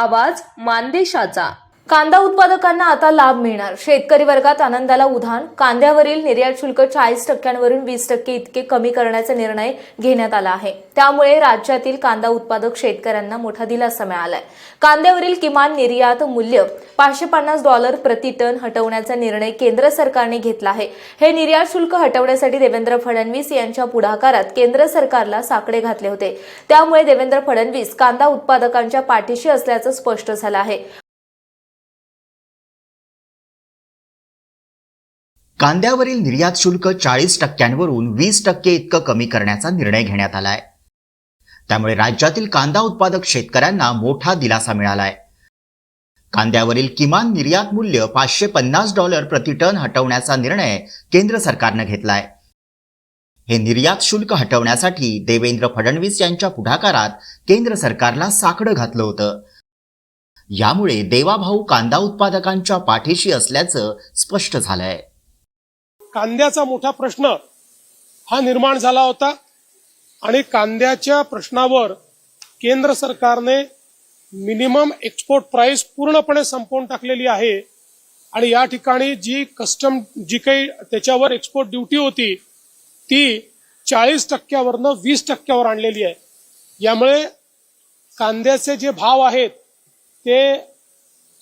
आवाज मानदेशाचा. कांदा उत्पादकांना आता लाभ मिळणार. शेतकरी वर्गात आनंदाला उधाण. कांद्यावरील निर्यात शुल्क चाळीस टक्क्यांवरून वीस टक्के इतके कमी करण्याचा निर्णय घेण्यात आला आहे. त्यामुळे राज्यातील कांदा उत्पादक शेतकऱ्यांना मोठा दिलासा मिळालाय. कांद्यावरील किमान निर्यात मूल्य पाचशे पन्नास डॉलर प्रति टन हटवण्याचा निर्णय केंद्र सरकारने घेतला आहे. हे निर्यात शुल्क हटवण्यासाठी देवेंद्र फडणवीस यांच्या पुढाकारात केंद्र सरकारला साकडे घातले होते. त्यामुळे देवेंद्र फडणवीस कांदा उत्पादकांच्या पाठीशी असल्याचं स्पष्ट झालं आहे. कांद्यावरील निर्यात शुल्क चाळीस टक्क्यांवरून वीस टक्के इतकं कमी करण्याचा निर्णय घेण्यात आलाय. त्यामुळे राज्यातील कांदा उत्पादक शेतकऱ्यांना मोठा दिलासा मिळालाय. कांद्यावरील किमान निर्यात मूल्य पाचशे पन्नास डॉलर प्रति टन हटवण्याचा निर्णय केंद्र सरकारनं घेतलाय. हे निर्यात शुल्क हटवण्यासाठी देवेंद्र फडणवीस यांच्या पुढाकारात केंद्र सरकारला साकडं घातलं होतं. यामुळे देवाभाऊ कांदा उत्पादकांच्या पाठीशी असल्याचं स्पष्ट झालंय. कांद्याचा मोठा प्रश्न हा निर्माण झाला होता आणि कांद्याच्या प्रश्नावर केंद्र सरकारने मिनिमम एक्सपोर्ट प्राइस पूर्णपणे संपवून टाकलेली आहे. आणि या ठिकाणी जी कस्टम जी काही त्याच्यावर एक्सपोर्ट ड्युटी होती ती चाळीस टक्क्यावरनं वीस टक्क्यावर आणलेली आहे. यामुळे कांद्याचे जे भाव आहेत ते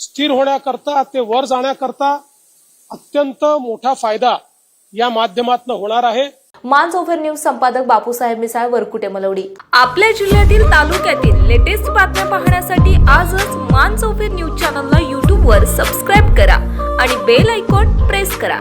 स्थिर होण्याकरता ते वर जाण्याकरता अत्यंत मोठा फायदा या माध्यमातून होणार आहे. मान ओव्हर न्यूज संपादक बापूसाहेब मिसाळ वरकुटे मलवडी. आपल्या जिल्ह्यातील तालुक्यातील लेटेस्ट बातम्या पाहण्यासाठी आजच मान चौफेर न्यूज चॅनलला यूट्यूबवर सबस्क्राईब करा आणि बेल आयकॉन प्रेस करा.